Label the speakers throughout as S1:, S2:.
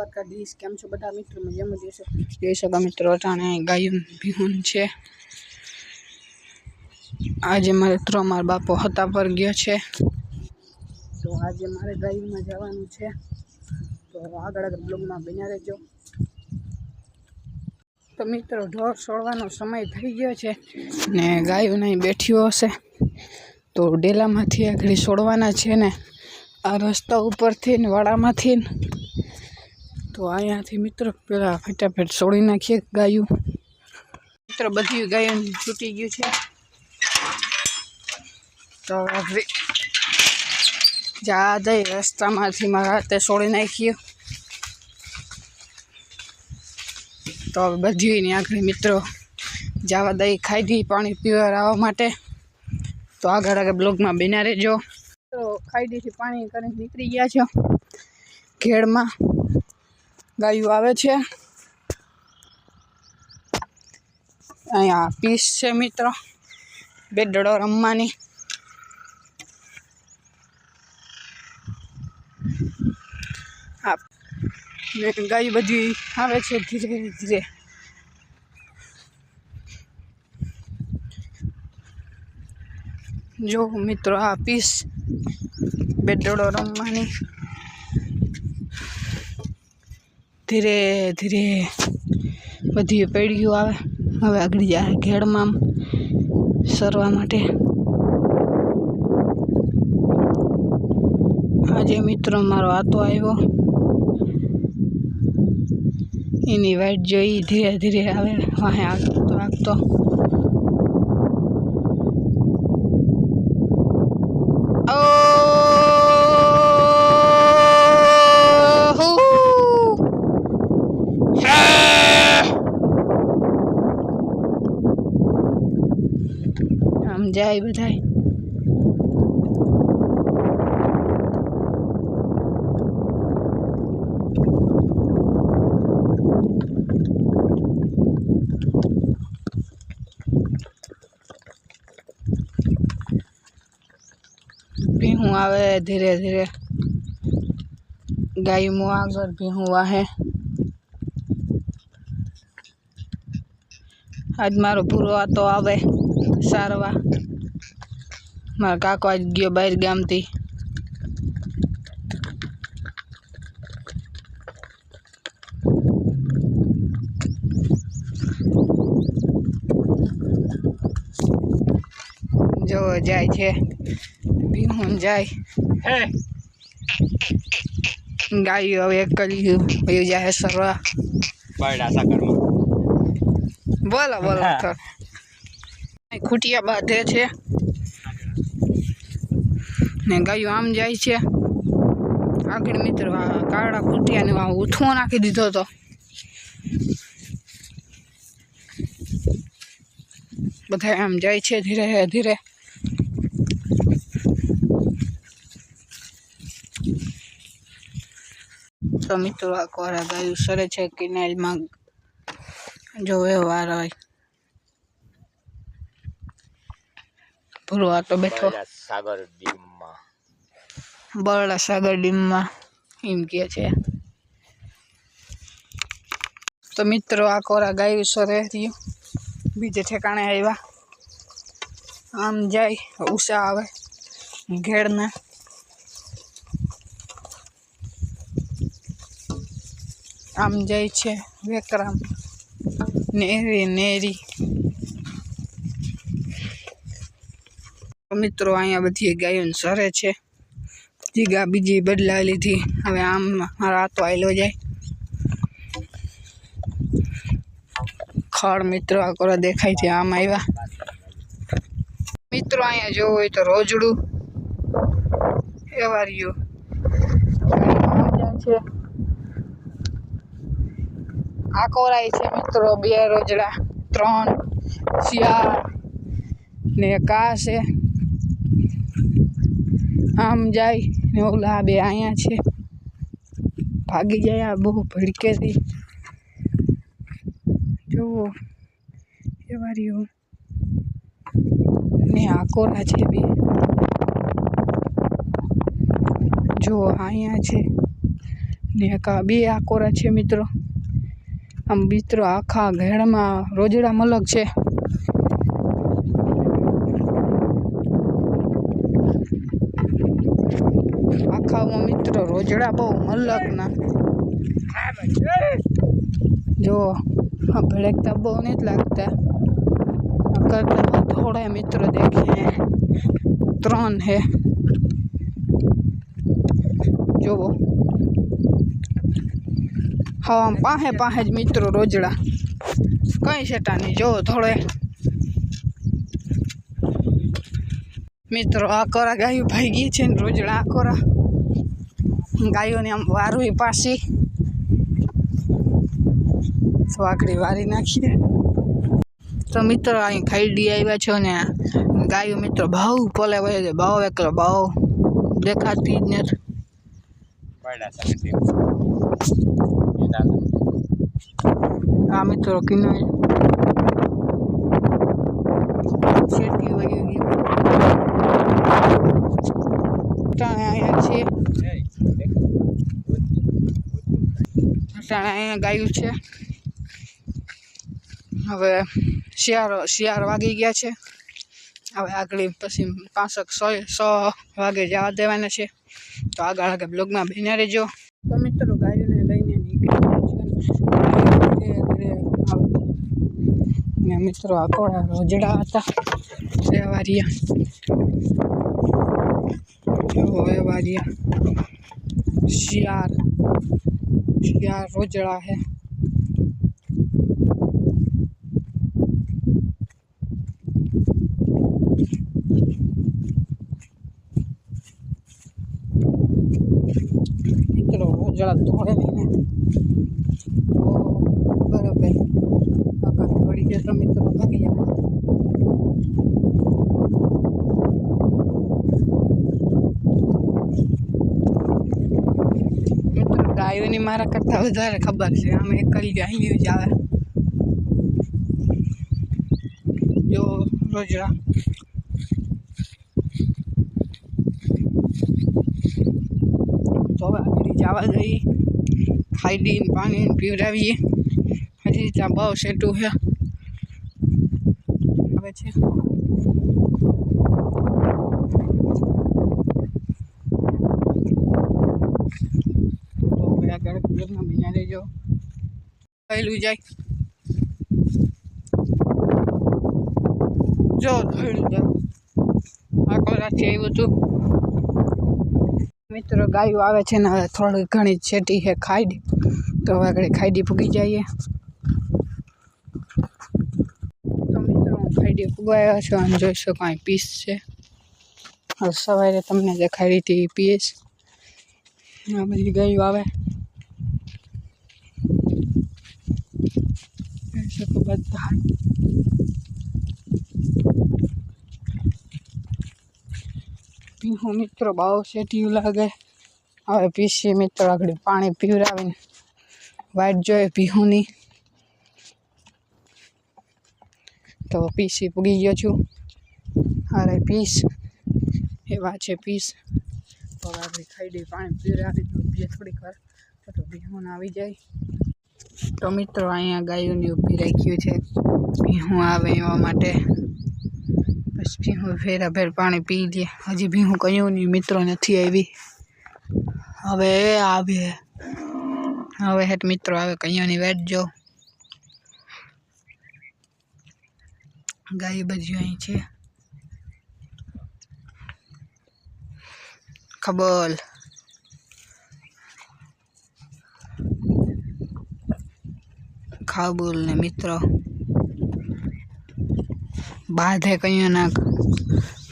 S1: દ્વારકાધીશ કેમ છો બધા મિત્રો? મજામાં જશો જોઈ શકો મિત્રો, અટાણે ગાયું ભીહુન છે. આજે મારે મિત્રો મારા બાપો હતા પર ગયો છે. તો આજે મારે ગાયુંમાં જવાનું છે. તો આગળ આગળ બ્લોગમાં બન્યા રહેજો. તો મિત્રો, ઢોર છોડવાનો સમય થઈ ગયો છે ને ગાયું નહીં બેઠ્યું હશે. તો ડેલામાંથી આગળ છોડવાના છે ને. આ રસ્તા ઉપરથી ને વાડામાંથી ને તો અહીંયાથી મિત્રો, પેલા ફટાફટ છોડી નાખીએ ગાયું. મિત્રો, બધી ગાયો છૂટી ગયું છે. તો હવે જા જઈ રસ્તામાંથી મારા હાથે છોડી નાખીએ. તો હવે બધીની આગળ મિત્રો જવા દઈ ખાઈ દી પાણી પીવા આવવા માટે. તો આગળ આગળ બ્લોગમાં બિના રહેજો. તો ખાઈડીથી પાણી કરીને નીકળી ગયા છો. ઘેડમાં ગાયું આવે છે. અહીંયા પીસ છે મિત્રો. બેડડો રમવાની. હા ને ગાયું બધી આવે છે ધીરે ધીરે. જો મિત્રો આ પીસ બેડડો રમવાની. ધીરે ધીરે બધી પેઢીઓ આવે. હવે આગળ જાય ઘેડમાં સરવા માટે. આજે મિત્રો મારો આતો આવ્યો. એની વાઈટ જોઈ ધીરે ધીરે આવે, વાહે આગતો આગતો આમ જાય બધાય ભીહું આવે ધીરે ધીરે ગાયમું આગળ ભીહું વાહે આજ મારો પૂરો આતો આવે સારવા મારો કાકો આજ ગયો બહાર ગામથી. જો જાય છે. ભીમું જાય. ગાયું હવે એક કર્યું વયું જાય સરવા.
S2: બરડા
S1: બોલો બોલો
S2: હા.
S1: તો ખૂટિયા બાંધે છે. ને ગાયું આમ જાય છે. આગળ મિત્રો કાળા કુટિયાને આ ઉથવો નાખી દીધો હતો બધા આમ જાય છે ધીરે ધીરે. તો મિત્રો આ કોરા ગાયું સરે છે કિનારીમાં જો વ્યવહાર હોય. ભૂરો આ તો બેઠો.
S2: સાગર ડીમમાં
S1: બરડા ડેમમાં એમ કહે છે. તો મિત્રો, આ કોરા ગાયું રહ્યું બીજે ઠેકાણે આવ્યા. આમ જાય, ઉષા આવે ઘેડના આમ જાય છે, વેકરામ. નેરી. નેરી મિત્રો, અહીંયા બધી ગાયો સરે છે. જીગા બીજી બદલાવી લીધી હવે આમ હાથો આવેલો જાય. ખડ મિત્રો આ દેખાય છે આમ આવ્યા મિત્રો અહીંયા જોવું હોય તો રોજડું. એવા રહ્યું છે. આકોરાય છે મિત્રો બે રોજડા. ત્રણ. શિયાળ. ને કા છે. આમ જાય. ને ઓલા બે અહીંયા છે. ભાગી આ બહુ ભડકેથી. જુઓ એવા રહ્યું ને આ કોરા છે બે? જો અહીંયા છે. ને બે આકોરા છે મિત્રો. આમ મિત્રો આખા ઘેડમાં રોજડા મલક છે. આખામાં મિત્રો રોજડા બહુ મલકના જો, આ ભડકતા બહુ નથી લાગતા. કરતા થોડા મિત્રો દેખે ત્રણ હે. જોવો. હા પાહે પાહે જ મિત્રો રોજડા. કઈ સેટા નહીં. જોવો થોડે મિત્રો, આ કોરા ગાયું ભાઈ ગઈ છે ને રોજડા આ કોરા. ગાયોને આમ વારવી પાછી. તો આખડી વારી નાખીએ. તો મિત્રો અહીં ખાઈડી આવ્યા છો ને ગાયો મિત્રો ભાવ પોલે વહે છે. ભાવ એકલો ભાવ દેખાતી જ નથી. આ મિત્રો કિનો વહી ગઈ અહીંયા છે. અટાણે ગાયું છે. હવે શિયાળો, શિયાળ વાગી ગયા છે. હવે આગળ પછી પાંસઠ સો સો વાગે જવા દેવાના છે. તો આગળ આગળ બ્લોગમાં બન્યા રહેજો. તો મિત્રો ગાયોને લઈને ને મિત્રો આકોડા રોજડા હતા. વેવારિયા જો વેવારિયા શિયાળ શિયાળ રોજડા હે મિત્રો રોજડા તોડે નહીં ને તો બરાબર આકાશ વળી જાય તો મિત્રો ભાગી જાય મિત્રો ગાયોની મારા કરતાં વધારે ખબર છે અમે એકલી ગાયું જ આવે જો રોજડા તો હવે આગળ જવા જઈએ ખાઈ દઈને પાણી પીવડાવીએ હજી ત્યાં બહુ સેટું છે આવે છે તો હવે આગળ બ્લોગમાં બન્યા જાય. જો થયેલું જાય. રાતથી આવ્યું હતું મિત્રો, ગાયો આવે છે ને થોડી ઘણી છેટી છે ખાઈડી તો હવે આગળ ખાઈડી ફૂગી જઈએ. તો મિત્રો, હું ખાઈડી ફૂગાયો છું. અને જોઈ શકો અહીં પીસ છે. સવારે તમને દેખાડી હતી પીસ. આ બધી ગાયો આવે. શકો બધા પીહું મિત્રો બહુ સેટિયું લાગે. હવે પીસી મિત્રો આગળ પાણી પીવડાવીને. વાટ જોઈએ પીહુંની. તો પીસી પૂગી ગયો છું. અરે પીસ. એવા છે પીસ. તો હવે આપણે ખાઈ દઈએ પાણી પીવડાવી. થોડીક વાર. તો ભીહું આવી જાય. તો મિત્રો, અહીંયા ગાયોની ઊભી રાખ્યું છે. ભીહું આવે એવા માટે. બસ ભીહું ફેરા ફેર પાણી પી લે હજી ભીહું કહ્યું નહીં, મિત્રો નથી આવી. હવે આવે. હવે હેઠ મિત્રો આવે કઈયાની વેટ જો. ગાય બધી અહીં છે. ખબર. ખાબુલ ને મિત્રો. બાંધે કયું નાક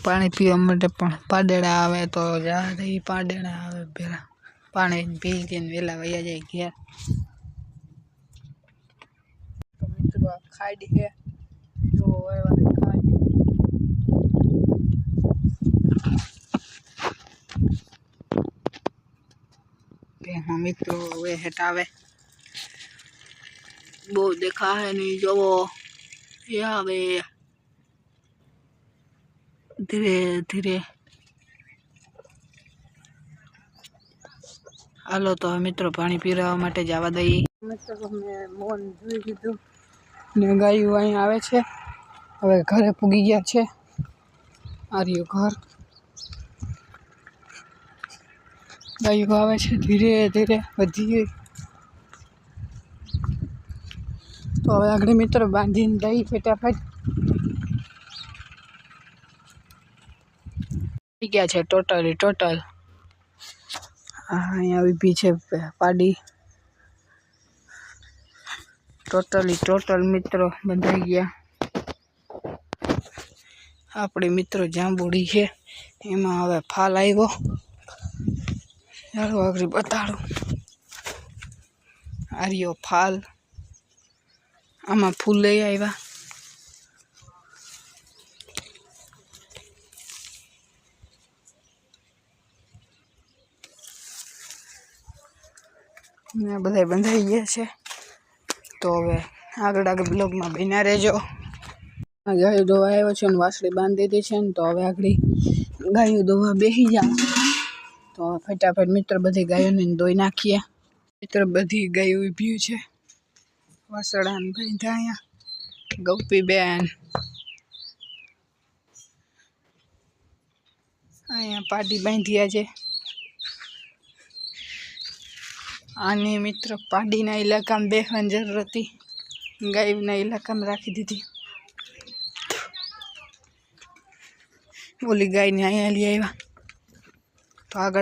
S1: પાણી પીવા માટે પણ પાડેડા આવે તો જ્યારે ઈ પાડેડા આવે પેલા પાણી પી જઈને વહેલા વયા જાય ઘેર. તો મિત્રો આ ખાડી છે. જો એવા ખાડી. કે હા મિત્રો, હવે હટાવે બહુ દેખાય નહીં. જોવો, એ આવે. ધીરે ધીરે. હાલો, તો મિત્રો પાણી પીરાવા માટે જવા દઈએ. મિત્રો મેં મોન જોઈ લીધું ને ગાયું અહીં આવે છે. હવે ઘરે પૂગી ગયા છે. આ ઘર. ગાયું આવે છે ધીરે ધીરે વધી તો હવે આગળ મિત્રો બાંધીને દઈ ફટાફટ. થઈ ગયા છે ટોટલી ટોટલ હા, અહીંયા ઊભી છે પાડી. ટોટલી ટોટલ મિત્રો બંધાઈ ગયા. આપણે મિત્રો જાંબુડી છે, એમાં હવે ફાલ આવ્યો. ચાલો આગળ બતાડું. આર્યો ફાલ. આમાં ફૂલ લઈ આવ્યા. ને બધા બંધાઈ ગયા છે. તો હવે આગળ આગળ બ્લોગમાં બન્યા રહેજો. ગાયો ધોવા આવ્યો છે ને વાસળી બાંધી દીધી છે ને તો હવે આગળ ગાયો ધોવા બેસી જાવ તો ફટાફટ મિત્ર બધી ગાયોને ધોઈ નાખીએ. મિત્ર બધી ગાયો ઊભી છે. બાંધ્યા અહીંયા ગૌપીબેન. અહીંયા પાડી બાંધ્યા છે. આની મિત્ર પાડીના ઇલાકામાં બેસવાની જરૂર હતી. ગાયના ઇલાકામાં રાખી દીધી. ઓલી ગાયને અહીંયા લઈ આવ્યા. તો આગળ